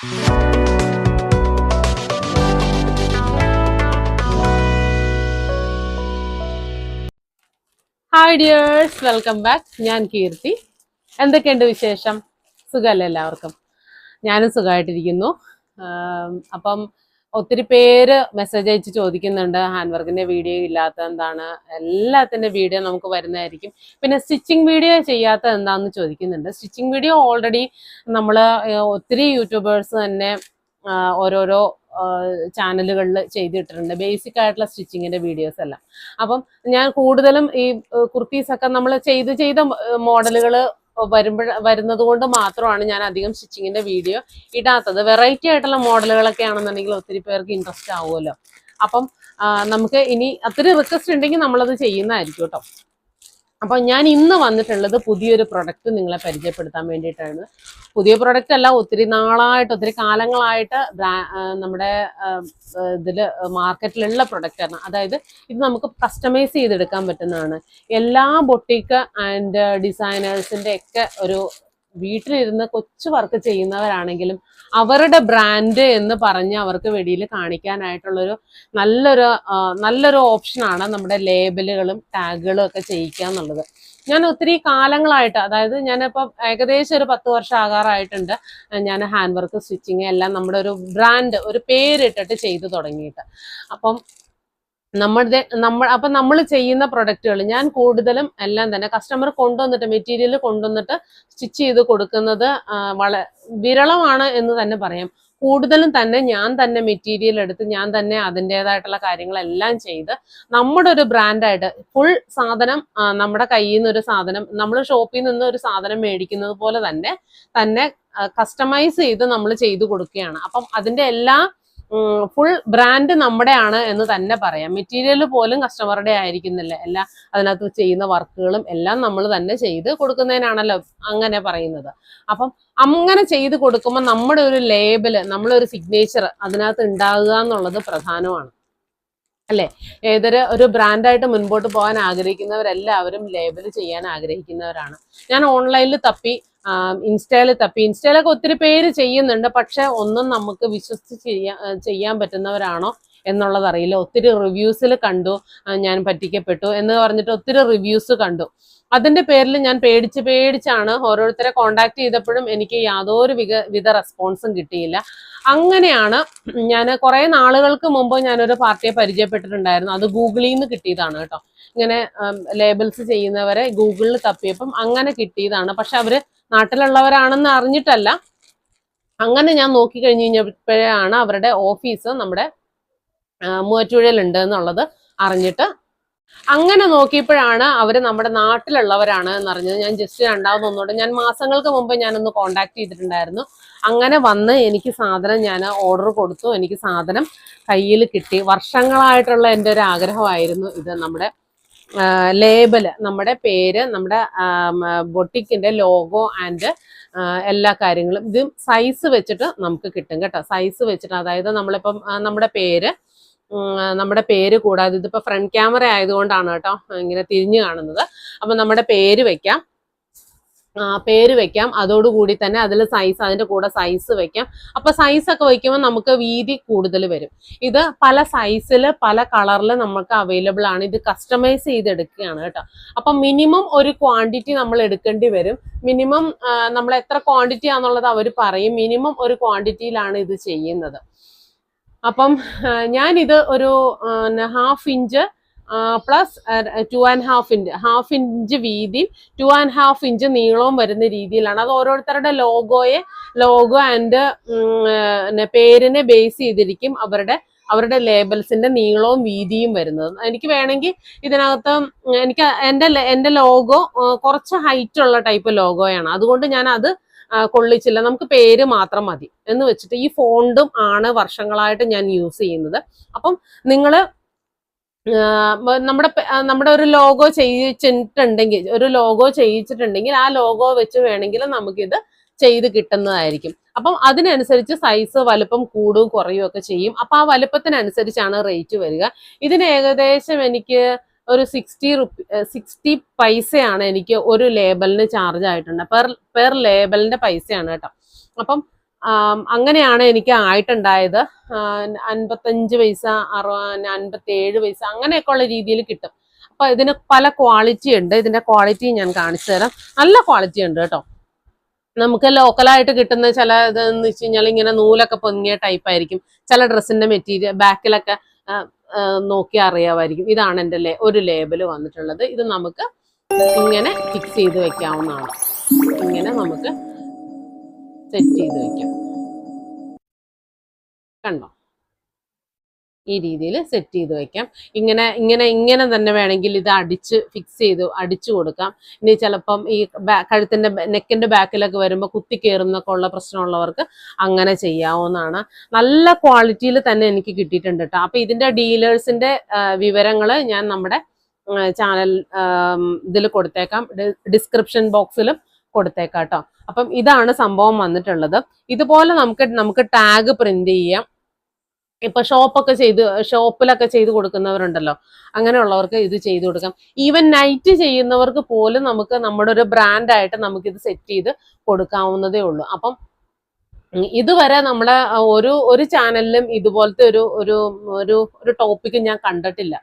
Hi dears welcome back ഞാൻ കീർത്തി. എന്തൊക്കെയുണ്ട് വിശേഷം? സുഖമല്ല എല്ലാവർക്കും? ഞാനും സുഖമായിട്ടിരിക്കുന്നു. അപ്പം ഒത്തിരി പേര് മെസ്സേജ് അയച്ച് ചോദിക്കുന്നുണ്ട് ഹാൻഡ് വർക്കിന്റെ വീഡിയോ ഇല്ലാത്ത എന്താണ് എല്ലാത്തിന്റെ വീഡിയോ നമുക്ക് വരുന്നതായിരിക്കും. പിന്നെ സ്റ്റിച്ചിങ് വീഡിയോ ചെയ്യാത്ത എന്താന്ന് ചോദിക്കുന്നുണ്ട് സ്റ്റിച്ചിങ് വീഡിയോ ഓൾറെഡി നമ്മൾ ഒത്തിരി യൂട്യൂബേഴ്സ് തന്നെ ഓരോരോ ചാനലുകളിൽ ചെയ്തിട്ടിട്ടുണ്ട്. ബേസിക് ആയിട്ടുള്ള സ്റ്റിച്ചിങ്ങിന്റെ വീഡിയോസ് എല്ലാം. അപ്പം ഞാൻ കൂടുതലും ഈ കുർത്തീസ് ഒക്കെ നമ്മൾ ചെയ്ത് ചെയ്ത മോഡലുകൾ വരുമ്പോൾ വരുന്നത് കൊണ്ട് മാത്രമാണ് ഞാൻ അധികം സ്റ്റിച്ചിങ്ങിന്റെ വീഡിയോ ഇടാത്തത്. വെറൈറ്റി ആയിട്ടുള്ള മോഡലുകളൊക്കെ ആണെന്നുണ്ടെങ്കിൽ ഒത്തിരി പേർക്ക് ഇൻട്രസ്റ്റ് ആവുമല്ലോ. അപ്പം നമുക്ക് ഇനി അത്രയും റിക്വസ്റ്റ് ഉണ്ടെങ്കിൽ നമ്മളത് ചെയ്യുന്നതായിരിക്കും കേട്ടോ. അപ്പം ഞാൻ ഇന്ന് വന്നിട്ടുള്ളത് പുതിയൊരു പ്രൊഡക്റ്റ് നിങ്ങളെ പരിചയപ്പെടുത്താൻ വേണ്ടിയിട്ടാണ്. പുതിയ പ്രൊഡക്റ്റ് അല്ല ഒത്തിരി നാളായിട്ട് ഒത്തിരി കാലങ്ങളായിട്ട് നമ്മുടെ ഇതിൽ മാർക്കറ്റിലുള്ള പ്രൊഡക്റ്റ് ആണ്. അതായത് ഇത് നമുക്ക് കസ്റ്റമൈസ് ചെയ്തെടുക്കാൻ പറ്റുന്നതാണ്. എല്ലാ ബൊട്ടിക്ക് ആൻഡ് ഡിസൈനേഴ്സിന്റെ ഒക്കെ ഒരു വീട്ടിലിരുന്ന് കൊച്ചു വർക്ക് ചെയ്യുന്നവരാണെങ്കിലും അവരുടെ ബ്രാൻഡ് എന്ന് പറഞ്ഞ് അവർക്ക് വെടിയിൽ കാണിക്കാനായിട്ടുള്ളൊരു നല്ലൊരു നല്ലൊരു ഓപ്ഷനാണ് നമ്മുടെ ലേബലുകളും ടാഗുകളും ഒക്കെ ചെയ്യിക്കുക എന്നുള്ളത് ഞാൻ ഒത്തിരി കാലങ്ങളായിട്ട് അതായത് ഞാനിപ്പോൾ ഏകദേശം ഒരു പത്ത് വർഷം ആകാറായിട്ടുണ്ട് ഞാൻ ഹാൻഡ് വർക്ക് സ്റ്റിച്ചിങ് എല്ലാം നമ്മുടെ ഒരു ബ്രാൻഡ് ഒരു പേരിട്ടിട്ട് ചെയ്തു തുടങ്ങിയിട്ട്. അപ്പം നമ്മളുടെ നമ്മൾ അപ്പൊ നമ്മൾ ചെയ്യുന്ന പ്രൊഡക്റ്റുകൾ ഞാൻ കൂടുതലും എല്ലാം തന്നെ കസ്റ്റമർ കൊണ്ടുവന്നിട്ട് മെറ്റീരിയൽ കൊണ്ടുവന്നിട്ട് സ്റ്റിച്ച് ചെയ്ത് കൊടുക്കുന്നത് വളരെ വിരളമാണ് എന്ന് തന്നെ പറയാം. കൂടുതലും തന്നെ ഞാൻ തന്നെ മെറ്റീരിയൽ എടുത്ത് ഞാൻ തന്നെ അതിന്റെതായിട്ടുള്ള കാര്യങ്ങളെല്ലാം ചെയ്ത് നമ്മുടെ ഒരു ബ്രാൻഡായിട്ട് ഫുൾ സാധനം നമ്മുടെ കയ്യിൽ നിന്നൊരു സാധനം നമ്മൾ ഷോപ്പിൽ നിന്ന് ഒരു സാധനം മേടിക്കുന്നത് പോലെ തന്നെ തന്നെ കസ്റ്റമൈസ് ചെയ്ത് നമ്മൾ ചെയ്തു കൊടുക്കുകയാണ്. അപ്പം അതിന്റെ എല്ലാ ഫുൾ ബ്രാൻഡ് നമ്മുടെയാണ് എന്ന് തന്നെ പറയാം. മെറ്റീരിയൽ പോലും കസ്റ്റമറുടെ ആയിരിക്കുന്നില്ല. എല്ലാ അതിനകത്ത് ചെയ്യുന്ന വർക്കുകളും എല്ലാം നമ്മൾ തന്നെ ചെയ്ത് കൊടുക്കുന്നതിനാണല്ലോ അങ്ങനെ പറയുന്നത്. അപ്പം അങ്ങനെ ചെയ്ത് കൊടുക്കുമ്പോൾ നമ്മുടെ ഒരു ലേബൽ ഒരു സിഗ്നേച്ചർ അതിനകത്ത് ഉണ്ടാകുക എന്നുള്ളത് പ്രധാനമാണ്. അല്ലെ? ഏതൊരു ഒരു ബ്രാൻഡായിട്ട് മുൻപോട്ട് പോകാൻ ആഗ്രഹിക്കുന്നവരെല്ലാവരും ലേബൽ ചെയ്യാൻ ആഗ്രഹിക്കുന്നവരാണ്. ഞാൻ ഓൺലൈനിൽ തപ്പി ഇൻസ്റ്റയിൽ തപ്പി. ഇൻസ്റ്റയിലൊക്കെ ഒത്തിരി പേര് ചെയ്യുന്നുണ്ട്. പക്ഷെ ഒന്നും നമുക്ക് വിശ്വസിച്ച് ചെയ്യാൻ ചെയ്യാൻ പറ്റുന്നവരാണോ എന്നുള്ളതറിയില്ല ഒത്തിരി റിവ്യൂസിൽ കണ്ടു ഞാൻ പറ്റിക്കപ്പെട്ടു എന്ന് പറഞ്ഞിട്ട് ഒത്തിരി റിവ്യൂസ് കണ്ടു. അതിന്റെ പേരിൽ ഞാൻ പേടിച്ച് പേടിച്ചാണ് ഓരോരുത്തരെ കോണ്ടാക്ട് ചെയ്തപ്പോഴും എനിക്ക് യാതൊരു വിക വിധ റെസ്പോൺസും കിട്ടിയില്ല. അങ്ങനെയാണ് ഞാൻ കുറേ നാളുകൾക്ക് മുമ്പ് ഞാനൊരു പാർട്ടിയെ പരിചയപ്പെട്ടിട്ടുണ്ടായിരുന്നു. അത് ഗൂഗിളിൽ നിന്ന് കിട്ടിയതാണ് കേട്ടോ. ഇങ്ങനെ ലേബിൾസ് ചെയ്യുന്നവരെ ഗൂഗിളിൽ തപ്പിയപ്പം അങ്ങനെ കിട്ടിയതാണ്. പക്ഷെ അവർ നാട്ടിലുള്ളവരാണെന്ന് അറിഞ്ഞിട്ടല്ല. അങ്ങനെ ഞാൻ നോക്കി കഴിഞ്ഞ് കഴിഞ്ഞപ്പോഴാണ് അവരുടെ ഓഫീസ് നമ്മുടെ മൂവാറ്റുപുഴയിലുണ്ട് എന്നുള്ളത് അറിഞ്ഞിട്ട്. അങ്ങനെ നോക്കിയപ്പോഴാണ് അവർ നമ്മുടെ നാട്ടിലുള്ളവരാണ് എന്നറിഞ്ഞത്. ഞാൻ ജസ്റ്റ് രണ്ടാമത് ഒന്നുകൂടെ ഞാൻ മാസങ്ങൾക്ക് മുമ്പ് ഞാനൊന്ന് കോണ്ടാക്ട് ചെയ്തിട്ടുണ്ടായിരുന്നു. അങ്ങനെ വന്ന് എനിക്ക് സാധനം ഞാൻ ഓർഡർ കൊടുത്തു. എനിക്ക് സാധനം കയ്യിൽ കിട്ടി. വർഷങ്ങളായിട്ടുള്ള എന്റെ ഒരു ആഗ്രഹമായിരുന്നു ഇത് നമ്മുടെ ലേബൽ നമ്മുടെ പേര് നമ്മുടെ ബൊട്ടിക്കിന്റെ ലോഗോ ആൻഡ് എല്ലാ കാര്യങ്ങളും ഇത് സൈസ് വെച്ചിട്ട് നമുക്ക് കിട്ടും കേട്ടോ. സൈസ് വെച്ചിട്ട് അതായത് നമ്മളിപ്പം നമ്മുടെ പേര് നമ്മുടെ പേര് കൂടാതെ ഇതിപ്പോൾ ഫ്രണ്ട് ക്യാമറ ആയതുകൊണ്ടാണ് കേട്ടോ ഇങ്ങനെ തിരിഞ്ഞു കാണുന്നത്. അപ്പം നമ്മുടെ പേര് വെക്കാം. പേര് വെക്കാം. അതോടുകൂടി തന്നെ അതിൽ സൈസ് അതിന്റെ കൂടെ സൈസ് വെക്കാം. അപ്പോൾ സൈസൊക്കെ വയ്ക്കുമ്പോൾ നമുക്ക് വീതി കൂടുതൽ വരും. ഇത് പല സൈസിൽ പല കളറിൽ നമുക്ക് അവൈലബിൾ ആണ്. ഇത് കസ്റ്റമൈസ് ചെയ്തെടുക്കുകയാണ് കേട്ടോ. അപ്പം മിനിമം ഒരു ക്വാണ്ടിറ്റി നമ്മൾ എടുക്കേണ്ടി വരും. മിനിമം നമ്മൾ എത്ര ക്വാണ്ടിറ്റി ആണെന്നുള്ളത് അവർ പറയും. മിനിമം ഒരു ക്വാണ്ടിറ്റിയിലാണ് ഇത് ചെയ്യുന്നത്. അപ്പം ഞാനിത് ഒരു half inch plus two and half inch half inch വീതിയും ടു ആൻഡ് ഹാഫ് ഇഞ്ച് നീളവും വരുന്ന രീതിയിലാണ്. അത് ഓരോരുത്തരുടെ ലോഗോയെ ലോഗോ ആൻഡ് പേരിനെ ബേസ് ചെയ്തിരിക്കും അവരുടെ അവരുടെ ലേബൽസിന്റെ നീളവും വീതിയും വരുന്നത്. എനിക്ക് വേണമെങ്കിൽ ഇതിനകത്ത് എനിക്ക് എന്റെ എന്റെ ലോഗോ കുറച്ച് ഹൈറ്റ് ഉള്ള ടൈപ്പ് ലോഗോയാണ് അതുകൊണ്ട് ഞാൻ അത് കൊള്ളിച്ചില്ല. നമുക്ക് പേര് മാത്രം മതി എന്ന് വെച്ചിട്ട് ഈ ഫോണ്ടും ആണ് വർഷങ്ങളായിട്ട് ഞാൻ യൂസ് ചെയ്യുന്നത്. അപ്പം നിങ്ങൾ നമ്മുടെ നമ്മുടെ ഒരു ലോഗോ ചെയ്യിച്ചിട്ടുണ്ടെങ്കിൽ ഒരു ലോഗോ ചെയ്യിച്ചിട്ടുണ്ടെങ്കിൽ ആ ലോഗോ വെച്ച് വേണമെങ്കിൽ നമുക്കിത് ചെയ്ത് കിട്ടുന്നതായിരിക്കും. അപ്പം അതിനനുസരിച്ച് സൈസ് വലുപ്പം കൂടും കുറയും ഒക്കെ ചെയ്യും. അപ്പൊ ആ വലുപ്പത്തിനനുസരിച്ചാണ് റേറ്റ് വരിക. ഇതിന് ഏകദേശം എനിക്ക് ഒരു സിക്സ്റ്റി റുപ്പി സിക്സ്റ്റി പൈസയാണ് എനിക്ക് ഒരു ലേബലിന് ചാർജ് ആയിട്ടുണ്ട്. പെർ പെർ ലേബലിന്റെ പൈസയാണ് കേട്ടോ. അപ്പം അങ്ങനെയാണ് എനിക്ക് ആയിട്ടുണ്ടായത്. അൻപത്തഞ്ച് പൈസ അറു അൻപത്തേഴ് പൈസ അങ്ങനെയൊക്കെ ഉള്ള രീതിയിൽ കിട്ടും. അപ്പൊ ഇതിന് പല ക്വാളിറ്റി ഉണ്ട്. ഇതിന്റെ ക്വാളിറ്റി ഞാൻ കാണിച്ചു തരാം. നല്ല ക്വാളിറ്റി ഉണ്ട് കേട്ടോ. നമുക്ക് ലോക്കലായിട്ട് കിട്ടുന്ന ചില ഇതെന്ന് വെച്ച് കഴിഞ്ഞാൽ ഇങ്ങനെ നൂലൊക്കെ പൊങ്ങിയ ടൈപ്പ് ആയിരിക്കും. ചില ഡ്രസ്സിന്റെ മെറ്റീരിയൽ ബാക്കിലൊക്കെ നോക്കി അറിയാമായിരിക്കും. ഇതാണ് എന്റെ ലേ ഒരു ലേബൽ വന്നിട്ടുള്ളത്. ഇത് നമുക്ക് ഇങ്ങനെ ഫിക്സ് ചെയ്ത് വെക്കാവുന്നതാണ്. ഇങ്ങനെ നമുക്ക് സെറ്റ് ചെയ്ത് വെക്കാം. കണ്ടോ? ഈ രീതിയിൽ സെറ്റ് ചെയ്ത് വെക്കാം. ഇങ്ങനെ ഇങ്ങനെ ഇങ്ങനെ തന്നെ വേണമെങ്കിൽ ഇത് അടിച്ച് ഫിക്സ് ചെയ്ത് അടിച്ചു കൊടുക്കാം. ഇനി ചിലപ്പം ഈ കഴുത്തിന്റെ നെക്കിന്റെ ബാക്കിലൊക്കെ വരുമ്പോൾ കുത്തി കയറുന്നൊക്കെ ഉള്ള പ്രശ്നമുള്ളവർക്ക് അങ്ങനെ ചെയ്യാവുന്നതാണ്. നല്ല ക്വാളിറ്റിയിൽ തന്നെ എനിക്ക് കിട്ടിയിട്ടുണ്ട് കേട്ടോ അപ്പം ഇതിന്റെ ഡീലേഴ്സിന്റെ വിവരങ്ങൾ ഞാൻ നമ്മുടെ ചാനൽ ഇതിൽ കൊടുത്തേക്കാം. ഡിസ്ക്രിപ്ഷൻ ബോക്സിലും കൊടുത്തേക്കാം കേട്ടോ അപ്പം ഇതാണ് സംഭവം വന്നിട്ടുള്ളത്. ഇതുപോലെ നമുക്ക് നമുക്ക് ടാഗ് പ്രിന്റ് ചെയ്യാം. ഇപ്പൊ ഷോപ്പൊക്കെ ചെയ്ത് ഷോപ്പിലൊക്കെ ചെയ്ത് കൊടുക്കുന്നവരുണ്ടല്ലോ. അങ്ങനെയുള്ളവർക്ക് ഇത് ചെയ്തു കൊടുക്കാം. ഈവൻ നൈറ്റ് ചെയ്യുന്നവർക്ക് പോലും നമുക്ക് നമ്മുടെ ഒരു ബ്രാൻഡായിട്ട് നമുക്ക് ഇത് സെറ്റ് ചെയ്ത് കൊടുക്കാവുന്നതേ ഉള്ളൂ. അപ്പം ഇതുവരെ നമ്മുടെ ഒരു ഒരു ചാനലിലും ഇതുപോലത്തെ ഒരു ഒരു ഒരു ഒരു ടോപ്പിക്ക് ഞാൻ കണ്ടിട്ടില്ല.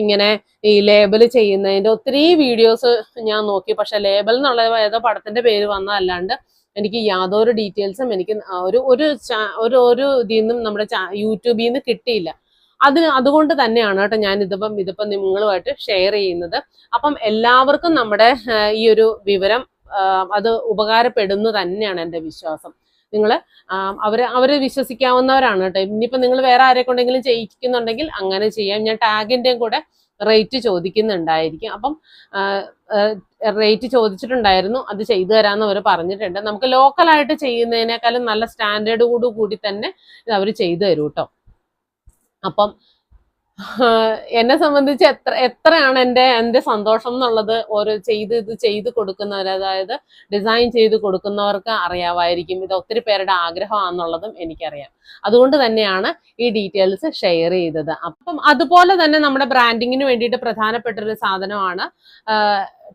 ഇങ്ങനെ ഈ ലേബൽ ചെയ്യുന്നതിന്റെ ഒത്തിരി വീഡിയോസ് ഞാൻ നോക്കി. പക്ഷെ ലേബൽ എന്നുള്ള ഏതോ പടത്തിന്റെ പേര് വന്നതല്ലാണ്ട് എനിക്ക് യാതൊരു ഡീറ്റെയിൽസും എനിക്ക് ഒരു ഒരു ഒരു ഒരു ഇതിൽ നിന്നും നമ്മുടെ യൂട്യൂബിൽ നിന്ന് കിട്ടിയില്ല. അതിന് അതുകൊണ്ട് തന്നെയാണ് കേട്ടോ ഞാൻ ഇതിപ്പം ഇതിപ്പം നിങ്ങളുമായിട്ട് ഷെയർ ചെയ്യുന്നത്. അപ്പം എല്ലാവർക്കും നമ്മുടെ ഈ ഒരു വിവരം അത് ഉപകാരപ്പെടുന്നു തന്നെയാണ് എന്റെ വിശ്വാസം. നിങ്ങൾ അവർ അവർ വിശ്വസിക്കാവുന്നവരാണ് കേട്ടോ. ഇനിയിപ്പോൾ നിങ്ങൾ വേറെ ആരെ കൊണ്ടെങ്കിലും ചെയ്യിക്കുന്നുണ്ടെങ്കിൽ അങ്ങനെ ചെയ്യാം. ഞാൻ ടാഗിന്റെയും കൂടെ റേറ്റ് ചോദിക്കുന്നുണ്ടായിരിക്കും. അപ്പം റേറ്റ് ചോദിച്ചിട്ടുണ്ടായിരുന്നു. അത് ചെയ്തു തരാമെന്ന് അവർ പറഞ്ഞിട്ടുണ്ട്. നമുക്ക് ലോക്കലായിട്ട് ചെയ്യുന്നതിനേക്കാളും നല്ല സ്റ്റാൻഡേർഡ് കൂടി തന്നെ അവർ ചെയ്തു തരും കേട്ടോ. അപ്പം എന്നെ സംബന്ധിച്ച് എത്ര എത്രയാണ് എന്റെ എന്റെ സന്തോഷം എന്നുള്ളത് ഓരോ ചെയ്ത് ഇത് ചെയ്ത് കൊടുക്കുന്നവർ അതായത് ഡിസൈൻ ചെയ്ത് കൊടുക്കുന്നവർക്ക് അറിയാമായിരിക്കും. ഇത് ഒത്തിരി പേരുടെ ആഗ്രഹമാണെന്നുള്ളതും എനിക്കറിയാം. അതുകൊണ്ട് തന്നെയാണ് ഈ ഡീറ്റെയിൽസ് ഷെയർ ചെയ്തത്. അപ്പം അതുപോലെ തന്നെ നമ്മുടെ ബ്രാൻഡിങ്ങിന് വേണ്ടിയിട്ട് പ്രധാനപ്പെട്ട ഒരു സാധനമാണ്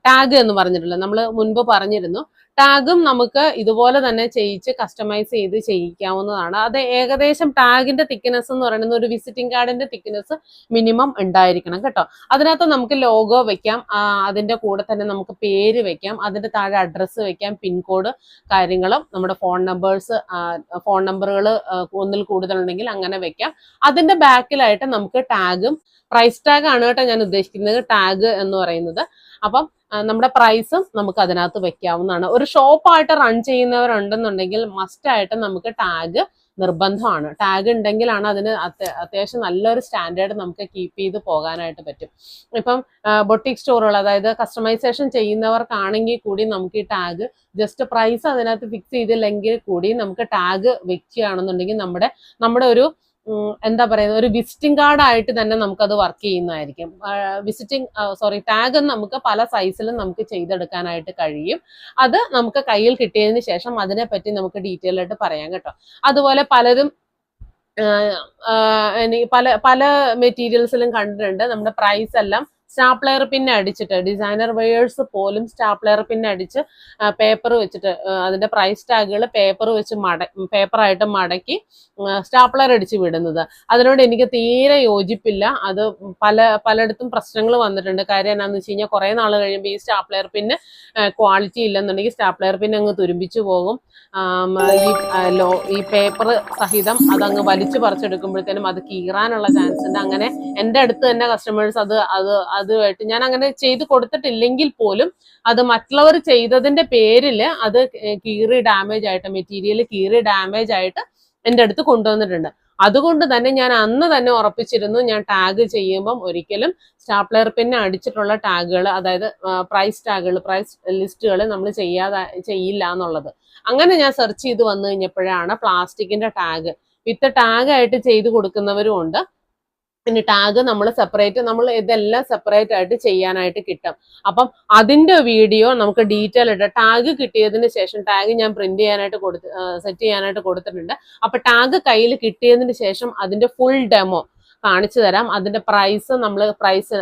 ടാഗ് എന്ന് പറഞ്ഞിട്ടുള്ളത് നമ്മൾ മുൻപ് പറഞ്ഞിരുന്നു ടാഗും നമുക്ക് ഇതുപോലെ തന്നെ ചെയ്യിച്ച് കസ്റ്റമൈസ് ചെയ്ത് ചെയ്യിക്കാവുന്നതാണ്. അത് ഏകദേശം ടാഗിന്റെ തിക്നെസ് എന്ന് പറയുന്നത് ഒരു വിസിറ്റിംഗ് കാർഡിന്റെ തിക്നെസ് മിനിമം ഉണ്ടായിരിക്കണം കേട്ടോ. അതിനകത്ത് നമുക്ക് ലോഗോ വെക്കാം അതിന്റെ കൂടെ തന്നെ നമുക്ക് പേര് വെക്കാം അതിന്റെ താഴെ അഡ്രസ്സ് വെക്കാം പിൻകോഡ് കാര്യങ്ങളും നമ്മുടെ ഫോൺ നമ്പേഴ്സ് ഫോൺ നമ്പറുകൾ ഒന്നിൽ കൂടുതലുണ്ടെങ്കിൽ അങ്ങനെ വെക്കാം. അതിന്റെ ബാക്കിലായിട്ട് നമുക്ക് ടാഗും പ്രൈസ് ടാഗ് ആണ് കേട്ടോ ഞാൻ ഉദ്ദേശിക്കുന്നത് ടാഗ് എന്ന് പറയുന്നത്. അപ്പം നമ്മുടെ പ്രൈസും നമുക്ക് അതിനകത്ത് വെക്കാവുന്നതാണ്. ഒരു ഷോപ്പായിട്ട് റൺ ചെയ്യുന്നവരുണ്ടെന്നുണ്ടെങ്കിൽ മസ്റ്റ് ആയിട്ട് നമുക്ക് ടാഗ് നിർബന്ധമാണ്. ടാഗ് ഉണ്ടെങ്കിലാണ് അതിന് അത്യ- അത്യാവശ്യം നല്ലൊരു സ്റ്റാൻഡേർഡ് നമുക്ക് കീപ്പ് ചെയ്ത് പോകാനായിട്ട് പറ്റും. ഇപ്പം ബൊട്ടിക് സ്റ്റോറുകൾ അതായത് കസ്റ്റമൈസേഷൻ ചെയ്യുന്നവർക്കാണെങ്കിൽ കൂടി നമുക്ക് ഈ ടാഗ് ജസ്റ്റ് പ്രൈസ് അതിനകത്ത് ഫിക്സ് ചെയ്തില്ലെങ്കിൽ കൂടി നമുക്ക് ടാഗ് വെക്കുകയാണെന്നുണ്ടെങ്കിൽ നമ്മുടെ നമ്മുടെ ഒരു എന്താ പറയുന്നത്? ഒരു വിസിറ്റിംഗ് കാർഡ് ആയിട്ട് തന്നെ നമുക്കത് വർക്ക് ചെയ്യുന്നതായിരിക്കും. വിസിറ്റിംഗ് സോറി ടാഗ് നമുക്ക് പല സൈസിലും നമുക്ക് ചെയ്തെടുക്കാനായിട്ട് കഴിയും. അത് നമുക്ക് കയ്യിൽ കിട്ടിയതിന് ശേഷം അതിനെപ്പറ്റി നമുക്ക് ഡീറ്റെയിൽ ആയിട്ട് പറയാം കേട്ടോ. അതുപോലെ പലരും പല പല മെറ്റീരിയൽസിലും കണ്ടിട്ടുണ്ട്. നമ്മുടെ പ്രൈസ് എല്ലാം സ്റ്റാപ്ലെയർ പിന്നെ അടിച്ചിട്ട് ഡിസൈനർ വെയേഴ്സ് പോലും സ്റ്റാപ്ലെയർ പിന്നെ അടിച്ച് പേപ്പർ വെച്ചിട്ട് അതിന്റെ പ്രൈസ് ടാഗുകൾ പേപ്പർ വെച്ച് മട പേപ്പറായിട്ട് മടക്കി സ്റ്റാപ്ലെയർ അടിച്ച് വിടുന്നത്. അതിനോട് എനിക്ക് തീരെ യോജിപ്പില്ല. അത് പല പലയിടത്തും പ്രശ്നങ്ങൾ വന്നിട്ടുണ്ട്. കാര്യം എന്നാന്ന് വെച്ച് കഴിഞ്ഞാൽ കുറേ നാൾ കഴിയുമ്പോൾ ഈ സ്റ്റാപ്ലെയർ പിന്നെ ക്വാളിറ്റി ഇല്ലെന്നുണ്ടെങ്കിൽ സ്റ്റാപ്ലെയർ പിന്നെ അങ്ങ് തുരുമ്പിച്ചു പോകും. ഈ ലോ ഈ പേപ്പർ സഹിതം അതങ്ങ് വലിച്ചു പറിച്ചെടുക്കുമ്പോഴത്തേനും അത് കീറാനുള്ള ചാൻസ് ഉണ്ട്. അങ്ങനെ എന്റെ അടുത്ത് തന്നെ കസ്റ്റമേഴ്സ് അത് അത് അതുമായിട്ട് ഞാൻ അങ്ങനെ ചെയ്ത് കൊടുത്തിട്ടില്ലെങ്കിൽ പോലും അത് മറ്റുള്ളവർ ചെയ്തതിന്റെ പേരിൽ അത് കീറി ഡാമേജ് ആയിട്ട് മെറ്റീരിയൽ കീറി ഡാമേജ് ആയിട്ട് എന്റെ അടുത്ത് കൊണ്ടുവന്നിട്ടുണ്ട്. അതുകൊണ്ട് തന്നെ ഞാൻ അന്ന് തന്നെ ഉറപ്പിച്ചിരുന്നു ഞാൻ ടാഗ് ചെയ്യുമ്പം ഒരിക്കലും സ്റ്റാപ്ലെയർ പിന്നെ അടിച്ചിട്ടുള്ള ടാഗുകൾ അതായത് പ്രൈസ് ടാഗുകൾ പ്രൈസ് ലിസ്റ്റുകൾ നമ്മൾ ചെയ്യാതെ ചെയ്യില്ല എന്നുള്ളത്. അങ്ങനെ ഞാൻ സെർച്ച് ചെയ്ത് വന്നു കഴിഞ്ഞപ്പോഴാണ് പ്ലാസ്റ്റിക്കിന്റെ ടാഗ് വിത്ത് ടാഗായിട്ട് ചെയ്ത് കൊടുക്കുന്നവരും ഉണ്ട്. പിന്നെ ടാഗ് നമ്മൾ സെപ്പറേറ്റ് നമ്മൾ ഇതെല്ലാം സെപ്പറേറ്റ് ആയിട്ട് ചെയ്യാനായിട്ട് കിട്ടും. അപ്പം അതിന്റെ വീഡിയോ നമുക്ക് ഡീറ്റെയിൽ ആയിട്ട് ടാഗ് കിട്ടിയതിന് ശേഷം ടാഗ് ഞാൻ പ്രിന്റ് ചെയ്യാനായിട്ട് കൊടുത്ത് സെറ്റ് ചെയ്യാനായിട്ട് കൊടുത്തിട്ടുണ്ട്. അപ്പൊ ടാഗ് കയ്യിൽ കിട്ടിയതിന് ശേഷം അതിന്റെ ഫുൾ ഡെമോ കാണിച്ചു തരാം. അതിന്റെ പ്രൈസ് നമ്മൾ പ്രൈസ്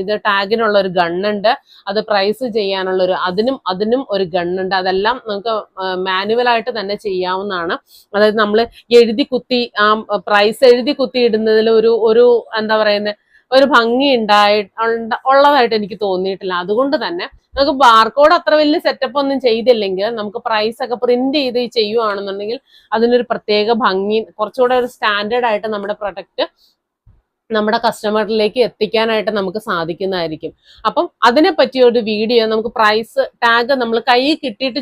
ഇത് ടാഗിനുള്ള ഒരു ഗണ്ണുണ്ട് അത് പ്രൈസ് ചെയ്യാനുള്ള ഒരു അതിനും അതിനും ഒരു ഗണ്ണുണ്ട് അതെല്ലാം നമുക്ക് മാനുവൽ ആയിട്ട് തന്നെ ചെയ്യാവുന്നതാണ്. അതായത് നമ്മൾ എഴുതി കുത്തി ആ പ്രൈസ് എഴുതി കുത്തി ഇടുന്നതിൽ ഒരു ഒരു എന്താ പറയുന്നത് ഒരു ഭംഗി ഉണ്ടായി ഉള്ളതായിട്ട് എനിക്ക് തോന്നിയിട്ടില്ല. അതുകൊണ്ട് തന്നെ നമുക്ക് ബാർകോഡ് അത്ര വലിയ സെറ്റപ്പ് ഒന്നും ചെയ്തില്ലെങ്കിൽ നമുക്ക് പ്രൈസ് ഒക്കെ പ്രിന്റ് ചെയ്ത് ചെയ്യുവാണെന്നുണ്ടെങ്കിൽ അതിനൊരു പ്രത്യേക ഭംഗി കുറച്ചുകൂടെ ഒരു സ്റ്റാൻഡേർഡ് ആയിട്ട് നമ്മുടെ പ്രൊഡക്റ്റ് നമ്മുടെ കസ്റ്റമറിലേക്ക് എത്തിക്കാനായിട്ട് നമുക്ക് സാധിക്കുന്നതായിരിക്കും. അപ്പം അതിനെ പറ്റിയ ഒരു വീഡിയോ നമുക്ക് പ്രൈസ് ടാഗ് നമ്മൾ കൈ കിട്ടിയിട്ട്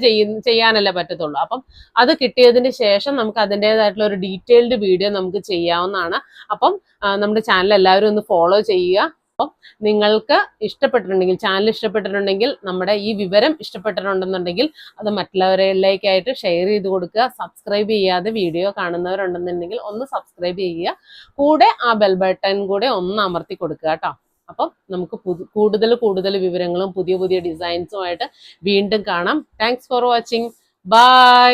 ചെയ്യാനല്ലേ പറ്റത്തുള്ളൂ. അപ്പം അത് കിട്ടിയതിന് ശേഷം നമുക്ക് അതിന്റെതായിട്ടുള്ള ഒരു ഡീറ്റെയിൽഡ് വീഡിയോ നമുക്ക് ചെയ്യാവുന്നതാണ്. അപ്പം നമ്മുടെ ചാനൽ എല്ലാവരും ഒന്ന് ഫോളോ ചെയ്യുക. അപ്പം നിങ്ങൾക്ക് ഇഷ്ടപ്പെട്ടിട്ടുണ്ടെങ്കിൽ ചാനൽ ഇഷ്ടപ്പെട്ടിട്ടുണ്ടെങ്കിൽ നമ്മുടെ ഈ വിവരം ഇഷ്ടപ്പെട്ടിട്ടുണ്ടെന്നുണ്ടെങ്കിൽ അത് മറ്റുള്ളവരിലേക്കായിട്ട് ഷെയർ ചെയ്ത് കൊടുക്കുക. സബ്സ്ക്രൈബ് ചെയ്യാതെ വീഡിയോ കാണുന്നവരുണ്ടെന്നുണ്ടെങ്കിൽ ഒന്ന് സബ്സ്ക്രൈബ് ചെയ്യുക. കൂടെ ആ ബെൽ ബട്ടൺ കൂടെ ഒന്ന് അമർത്തി കൊടുക്കുക കേട്ടോ. അപ്പം നമുക്ക് കൂടുതൽ കൂടുതൽ വിവരങ്ങളും പുതിയ പുതിയ ഡിസൈൻസുമായിട്ട് വീണ്ടും കാണാം. Thanks for watching bye